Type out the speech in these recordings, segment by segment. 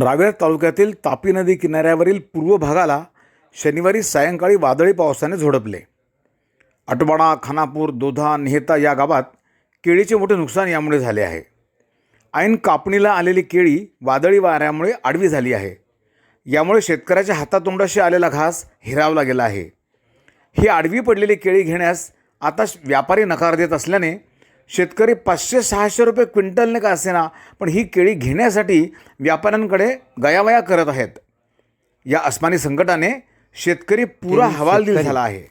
रावेर तालुक्यातील तापी नदी किनाऱ्यावरील पूर्व भागाला शनिवारी सायंकाळी वादळी पावसाने झोडपले. अटवाडा खानापूर दोधा नेहता या गावात केळीचे मोठे नुकसान यामुळे झाले आहे. ऐन कापणीला आलेली केळी वादळी वाऱ्यामुळे आडवी झाली आहे. यामुळे शेतकऱ्याच्या हातातोंडाशी आलेला घास हिरावला गेला आहे. ही आडवी पडलेली केळी घेण्यास आता श- व्यापारी नकार देत असल्याने शेतकरी पाचशे सहाशे रुपये क्विंटलने का असेना पण ही केळी घेण्यासाठी व्यापाऱ्यांकडे गयावया करत आहेत. या अस्मानी संकटाने शेतकरी पुरा हवालदिल. झाला आहे.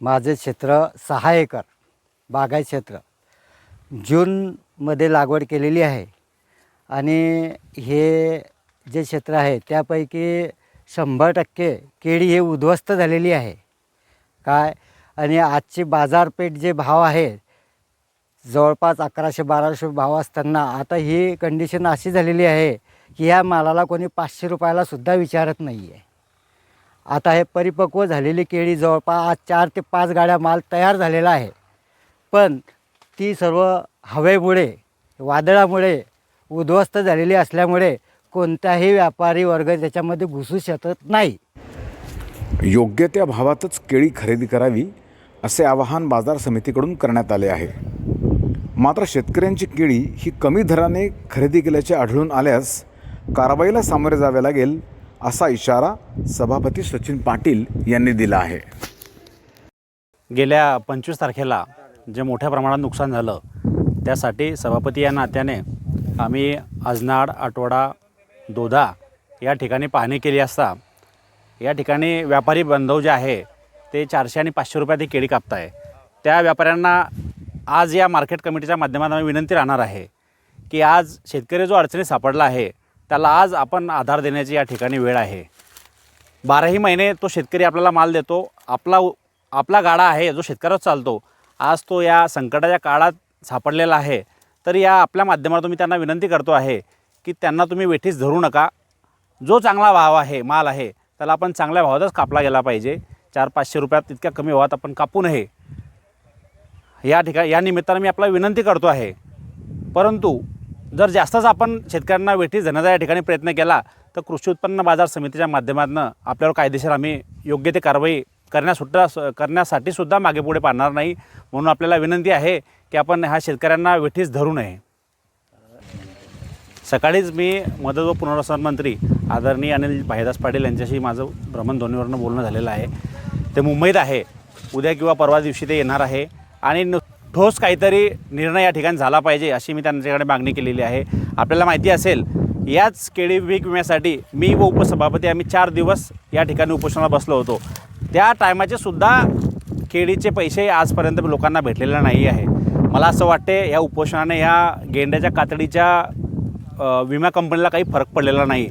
माझे क्षेत्र सहा एकर बागायत क्षेत्र. जूनमध्ये लागवड केलेली आहे आणि हे जे क्षेत्र आहे त्यापैकी शंभर टक्के केळी हे उद्ध्वस्त झालेली आहे. काय? आणि आजची बाजारपेठ जे भाव आहे जवळपास अकराशे बाराशे भाव असताना. आता ही कंडिशन अशी झालेली आहे की ह्या मालाला कोणी पाचशे रुपयाला सुद्धा विचारत नाही आहे आता हे परिपक्व झालेली केळी जवळपास आज चार ते पाच गाड्या माल तयार झालेला आहे. पण ती सर्व हवेमुळे वादळामुळे उद्ध्वस्त झालेली असल्यामुळे कोणताही व्यापारी वर्ग त्याच्यामध्ये घुसू शकत नाही. योग्य त्या भावातच केळी खरेदी करावी असे आवाहन बाजार समितीकडून करण्यात आले आहे. मात्र शेतकऱ्यांची केळी ही कमी दराने खरेदी केल्याचे आढळून आल्यास कारवाईला सामोरे जावे लागेल असा इशारा सभापती सचिन पाटील यांनी दिला आहे. गेल्या पंचवीस तारखेला जे मोठ्या प्रमाणात नुकसान झालं त्यासाठी सभापती या नात्याने आम्ही आजनाड आटवडा दोधा या ठिकाणी पाहणी केली असता या ठिकाणी व्यापारी बांधव जे आहे ते चारशे आणि पाचशे रुपयात ही केळी कापताय. त्या व्यापाऱ्यांना आज या मार्केट कमिटीच्या माध्यमातून आम्ही विनंती राहणार आहे की आज शेतकरी जो अडचणीत सापडला आहे त्याला आज आपण आधार देण्याची या ठिकाणी वेळ आहे. बाराही महिने तो शेतकरी आपल्याला माल देतो. आपला उ- आपला गाडा आहे जो शेतकऱ्याच चालतो. आज तो या संकटाच्या काळात सापडलेला आहे. तर या आपल्या माध्यमातून मी त्यांना विनंती करतो आहे की त्यांना तुम्ही वेठीस धरू नका. जो चांगला भाव आहे माल आहे त्याला आपण चांगल्या भावातच कापला गेला पाहिजे. चार पाचशे रुपयात इतक्या कमी भावात आपण कापू नये. या ठिकाणी या निमित्तानं मी आपल्याला विनंती करतो आहे. परंतु जर जास्तच आपण शेतकऱ्यांना वेठीस देण्याचा या ठिकाणी प्रयत्न केला तर कृषी उत्पन्न बाजार समितीच्या माध्यमातून आपल्यावर कायदेशीर आम्ही योग्य ते कारवाई करण्यासुद्धा करण्यासाठी सुद्धा मागे पुढे पाडणार नाही म्हणून आपल्याला विनंती आहे की आपण ह्या शेतकऱ्यांना वेठीस धरू नये. सकाळीच मी मदत व पुनर्वसन मंत्री आदरणीय अनिल भाईदास पाटील यांच्याशी माझं भ्रमणध्वनीवरनं बोलणं झालेलं आहे. ते मुंबईत आहे. उद्या किंवा परवा दिवशी ते येणार आहे. आणि न- ठोस काहीतरी निर्णय या ठिकाणी झाला पाहिजे अशी मी त्यांच्याकडे मागणी केलेली आहे. आपल्याला माहिती असेल याच केळी पीक विम्यासाठी मी व उपसभापती आम्ही चार दिवस या ठिकाणी उपोषणाला बसलो होतो. त्या टायमाचे सुद्धा केळीचे पैसे आजपर्यंत लोकांना भेटलेले नाही आहे. मला असं वाटते या उपोषणाने या गेंड्याच्या कातडीच्या विमा कंपनीला काही फरक पडलेला नाही.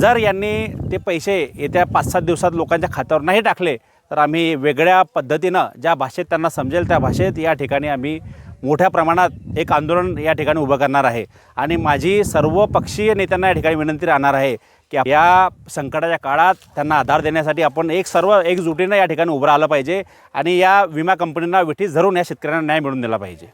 जर यांनी ते पैसे येत्या पाच सात दिवसात लोकांच्या खात्यावर नाही टाकले तर आम्ही वेगळ्या पद्धतीनं ज्या भाषेत त्यांना समजेल त्या भाषेत या ठिकाणी आम्ही मोठ्या प्रमाणात एक आंदोलन या ठिकाणी उभं करणार आहे. आणि माझी सर्व पक्षीय नेत्यांना या ठिकाणी विनंती राहणार आहे की या संकटाच्या काळात त्यांना आधार देण्यासाठी आपण एक सर्व एकजुटीनं या ठिकाणी उभं राहिलं पाहिजे आणि या विमा कंपनींना विठीस धरून या शेतकऱ्यांना न्याय मिळून दिला पाहिजे.